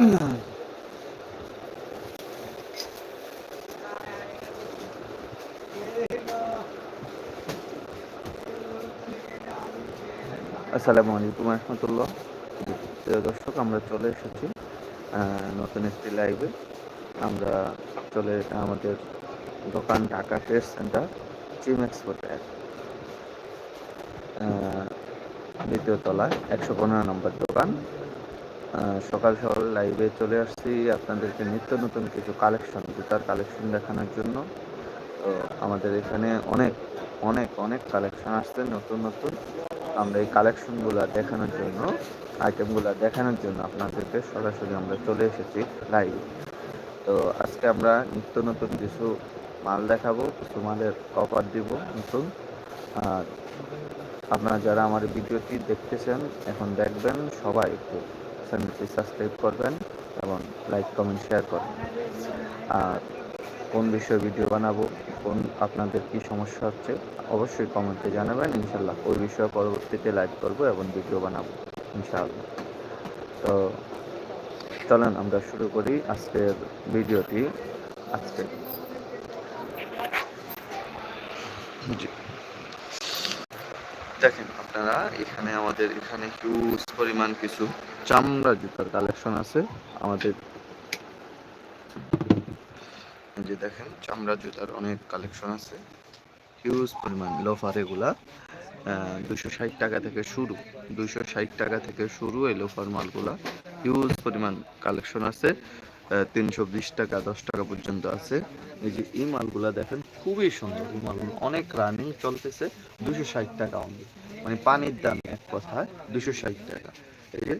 আসসালামু আলাইকুম রহমতুল্লাহ। প্রিয় দর্শক, আমরা চলে এসেছি নতুন একটি লাইভে আমরা চলে, আমাদের দোকান ঢাকা ট্রেড সেন্টার জিম এক্সপোর্টের দ্বিতীয় তলায়, একশো পনেরো নম্বর দোকান। সকাল সকাল লাইভে চলে আসছি আপনাদেরকে নিত্য নতুন কিছু কালেকশন জুতার কালেকশন দেখানোর জন্য। তো আমাদের এখানে অনেক অনেক অনেক কালেকশন আসছে নতুন নতুন। আমরা এই কালেকশনগুলো দেখানোর জন্য আইটেমগুলো দেখানোর জন্য আপনাদেরকে সরাসরি আমরা চলে এসেছি লাইভ তো আজকে আমরা নিত্য নতুন কিছু মাল দেখাবো, কিছু মালের অফার দিব নতুন। আর আপনারা যারা আমার ভিডিওটি দেখতেছেন, এখন দেখবেন সবাই একটু চ্যানেলটি সাবস্ক্রাইব করবেন এবং লাইক, কমেন্ট, শেয়ার করবেন। আর কোন বিষয়ে ভিডিও বানাবো, কোন আপনাদের কি সমস্যা হচ্ছে, অবশ্যই কমেন্টে জানাবেন। ইনশাল্লাহ ওই বিষয়ে পরবর্তীতে লাইভ করব এবং ভিডিও বানাবো, ইনশাআল্লাহ। তো চলেন আমরা শুরু করি আজকের ভিডিওটি। আজকে। দেখেন আপনারা এখানে আমাদের এখানে হিউজ পরিমাণ কিছু চামড়া জুতার কালেকশন আছে। আমাদের যে দেখেন, চামড়া জুতার অনেক কালেকশন আছে। হিউজ পরিমাণ লোফার এগুলা। দুশো ষাট টাকা থেকে শুরু। দুশো ষাট টাকা থেকে শুরু এই লোফার মালগুলা। হিউজ পরিমাণ কালেকশন আছে। তিনশো বিশ টাকা, দশ টাকা পর্যন্ত আছে। এই যে এই মালগুলা দেখেন, খুবই সুন্দর। এই মালগুলো অনেক রানিং চলতেছে। দুশো ষাট টাকা অনলি মানে পানির দাম এক কথায় দুশো ষাট টাকা। এই যে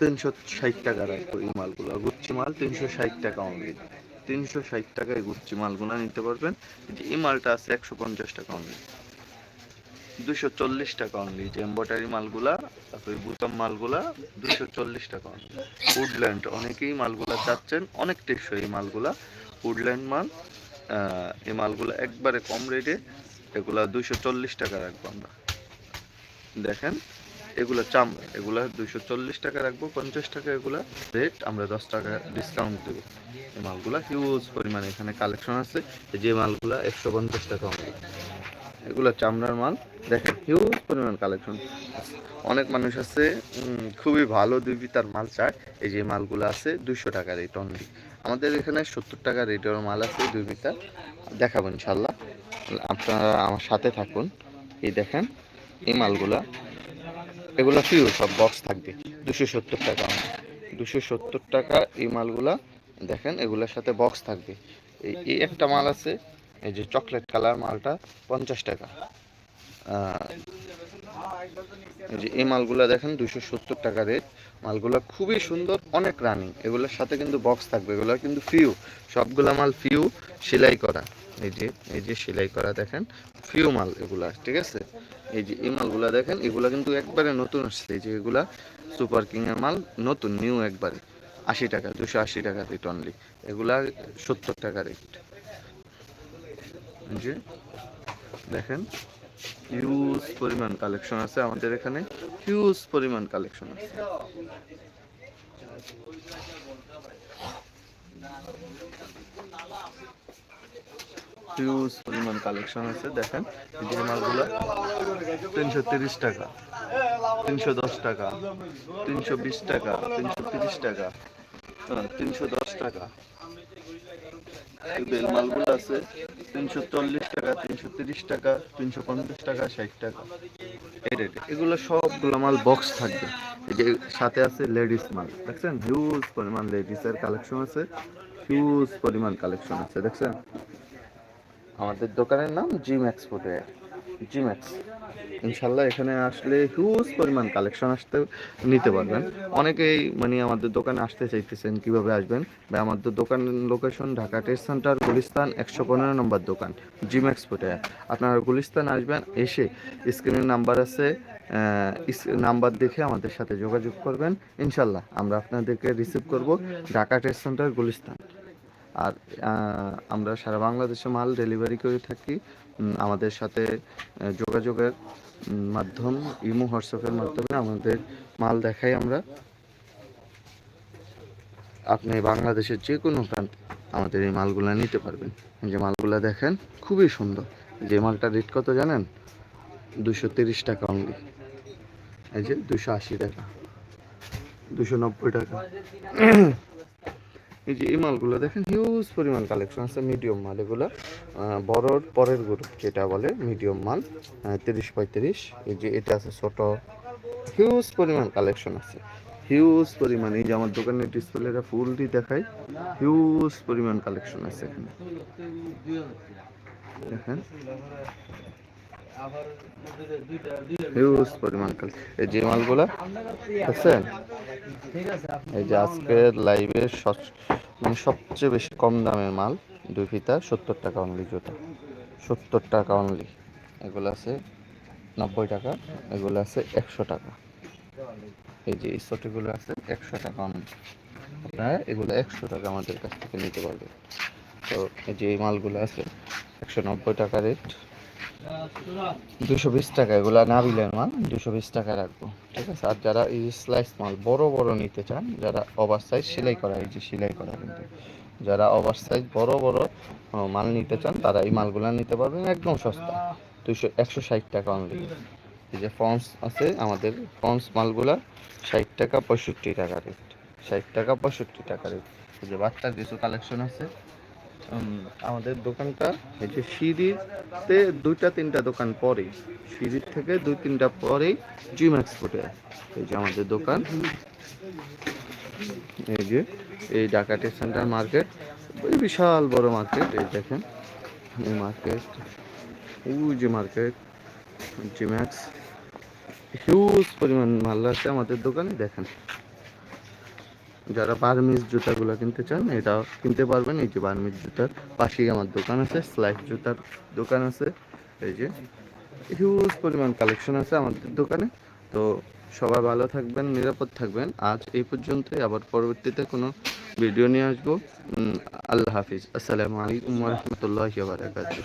তিনশো ষাট টাকার এই মালগুলো। গুচ্ছি মাল তিনশো ষাট টাকা অনলি তিনশো ষাট টাকায় গুচ্ছি মালগুলো নিতে পারবেন। এই মালটা আছে একশো পঞ্চাশ টাকা অনলি দুশো চল্লিশ টাকা অনলি যে এম্বয়ডারি মালগুলা, তারপরে বুতাম মালগুলা, দুশো চল্লিশ টাকা অনলি উডল্যান্ড অনেকেই মালগুলা চাচ্ছেন, অনেক টেকসই এই মালগুলা। উডল্যান্ড মাল এই মালগুলা একবারে কম রেটে এগুলা দুশো চল্লিশ টাকা রাখব আমরা। দেখেন, এগুলা চামড়া এগুলা দুশো চল্লিশ টাকা রাখব, পঞ্চাশ টাকা এগুলা রেট আমরা দশ টাকা ডিসকাউন্ট দেবো। এই মালগুলা হিউজ পরিমাণে এখানে কালেকশন আছে যে মালগুলা একশো পঞ্চাশ টাকা only। এগুলো চামড়ার মাল, দেখেন হিউজ পরিমাণ কালেকশন অনেক মানুষ আছে খুবই ভালো দুই তার মাল চায়, এই যে মালগুলো আছে দুশো টাকা রেট অনলি আমাদের এখানে সত্তর টাকা রেটের মাল আছে দুই মিটার দেখাবো ইনশাল্লাহ। আপনারা আমার সাথে থাকুন। এই দেখেন, এই মালগুলা। এগুলো ফিউ সব বক্স থাকবে। দুশো সত্তর টাকা। দুশো সত্তর টাকা এই মালগুলা, দেখেন, এগুলোর সাথে বক্স থাকবে। এই এই একটা মাল আছে, এই যে চকলেট কালার মালটা, পঞ্চাশ টাকা। যে এই মালগুলা দেখেন, দুশো সত্তর টাকা রেট মালগুলা খুবই সুন্দর, অনেক রানিং এগুলোর সাথে কিন্তু বক্স থাকবে। এগুলো কিন্তু ফিউ সবগুলা মাল ফিউ সেলাই করা। এই যে এই যে সেলাই করা দেখেন ফিউ মাল এগুলা, ঠিক আছে? এই যে এই মালগুলা দেখেন, এগুলা কিন্তু একবারে নতুন আসছে। এই যে এগুলা সুপার কিং এর মাল, নতুন নিউ একবারে। আশি টাকা, দুশো আশি টাকা রেট অনলি এগুলা সত্তর টাকা রেট যে, দেখেন হিউজ পরিমাণ কালেকশন আছে আমাদের এখানে। হিউজ পরিমাণ কালেকশন আছে। হিউজ পরিমাণ কালেকশন আছে দেখেন এই মালগুলো তিনশো তিরিশ টাকা তিনশো দশ টাকা তিনশো বিশ টাকা তিনশো তিরিশ টাকা হ্যাঁ, তিনশো দশ টাকা। মালগুলো আছে তিনশো চল্লিশ টাকা তিনশো তিরিশ টাকা তিনশো পঞ্চাশ টাকা ষাট টাকা। এই রেটে এগুলো সবগুলো মাল বক্স থাকবে। এই যে সাথে আছে লেডিস মাল দেখছেন? হিউজ পরিমাণ লেডিসের কালেকশন আছে হিউজ পরিমাণ কালেকশন আছে দেখছেন? আমাদের দোকানের নাম জিম এক্সপোর্টের জিম এক্স। ইনশাল্লাহ এখানে আসলে হিউজ পরিমাণ কালেকশন আসতে নিতে পারবেন। অনেকেই মানে আমাদের দোকানে আসতে চাইতেছেন কীভাবে আসবেন। বা আমাদের দোকানের location Dhaka test centre, Gulistan, একশো পনেরো নম্বর দোকান, জিম এক্সপোর্টে। আপনারা গুলিস্তান আসবেন, এসে স্ক্রিনের নাম্বার আছে নাম্বার দেখে আমাদের সাথে যোগাযোগ করবেন। ইনশাল্লাহ আমরা আপনাদেরকে রিসিভ করব ঢাকা টেস্ট সেন্টার, গুলিস্তান। আর আমরা সারা বাংলাদেশে মাল ডেলিভারি করে থাকি। আমাদের সাথে যোগাযোগের মাধ্যম, ইমো হোয়াটসঅ্যাপের মাধ্যমে আমাদের মাল দেখাই আমরা। আপনি বাংলাদেশের যে কোনো প্রান্তে আমাদের এই মালগুলা নিতে পারবেন। যে মালগুলা দেখেন, খুবই সুন্দর। যে মালটা রেট কত জানেন? দুশো তিরিশ টাকা অনলি এই যে দুশো আশি টাকা। দুশো নব্বই টাকা। এই যে এই মালগুলো দেখেন হিউজ পরিমাণ কালেকশন আছে মিডিয়াম মাল এগুলো। বড়র পরের গ্রুপ যেটা বলে মিডিয়াম মাল তিরিশ পঁয়ত্রিশ। এই যে এটা আছে ছোট। হিউজ পরিমাণ কালেকশন আছে। হিউজ পরিমাণ, এই যে আমার দোকানের ডিসপ্লেটা ফুলটি দেখাই। হিউজ পরিমাণ কালেকশন আছে এখানে। দেখেন। হিউজ পরিমাণ যে মালগুলা, দেখছেন? এই যে আজকের লাইভের মানে সবচেয়ে বেশি কম দামের মাল, দুই ফিতা, সত্তর টাকা অনলি জুতা। সত্তর টাকা অনলি এগুলো আছে নব্বই টাকা, এগুলো আছে একশো টাকা। এই যে এই আছে একশো টাকা অনলি আপনারা এগুলো একশো টাকা আমাদের কাছ থেকে নিতে পারবেন। তো এই যে এই মালগুলো আছে, একশো নব্বই টাকা রেট দুশো বিশ টাকা, এগুলা নাবিলের মাল, দুশো বিশ টাকা রাখব। ঠিক আছে? আর যারা এই স্লাইস মাল, বড় বড় নিতে চান, যারা ওভার সাইজ সেলাই করা, এই যে সেলাই করা কিন্তু, যারা ওভার সাইজ বড় বড় মাল নিতে চান, তারা এই মালগুলা নিতে পারবেন একদম সস্তা। দুশো একশো ষাট টাকা অনলি এই যে ফন্স আছে, আমাদের ফন্স মালগুলা ষাট টাকা পঁয়ষট্টি টাকা রেট ষাট টাকা পঁয়ষট্টি টাকা রেট এই যে বাচ্চার কিছু কালেকশন আছে আমাদের দোকানটা এই যে সিঁড়িতে দুইটা তিনটা দোকান পরেই। সিঁড়ির থেকে দুই তিনটা পরেই জিম এক্সপোর্টে এই যে আমাদের দোকান। এই যে এই ডাকাটি সেন্টার মার্কেট। বিশাল বড় মার্কেট এই দেখেন। এই মার্কেট ওই যে মার্কেট জিম্যাক্স হিউজ পরিমাণ মাল আছে আমাদের দোকানে দেখেন। যারা বার্মিজ জুতাগুলো কিনতে চান এটা কিনতে পারবেন। এই যে বার্মিজ জুতার পাশেই আমার দোকান আছে, স্লাইড জুতার দোকান আছে। এই যে হিউজ পরিমাণ কালেকশন আছে আমাদের দোকানে। তো সবাই ভালো থাকবেন, নিরাপদ থাকবেন। আজ এই পর্যন্তই, আবার পরবর্তীতে কোনো ভিডিও নিয়ে আসব। আল্লাহ হাফিজ। আসসালামু আলাইকুম রহমতুল্লাহ বারাকাতুহ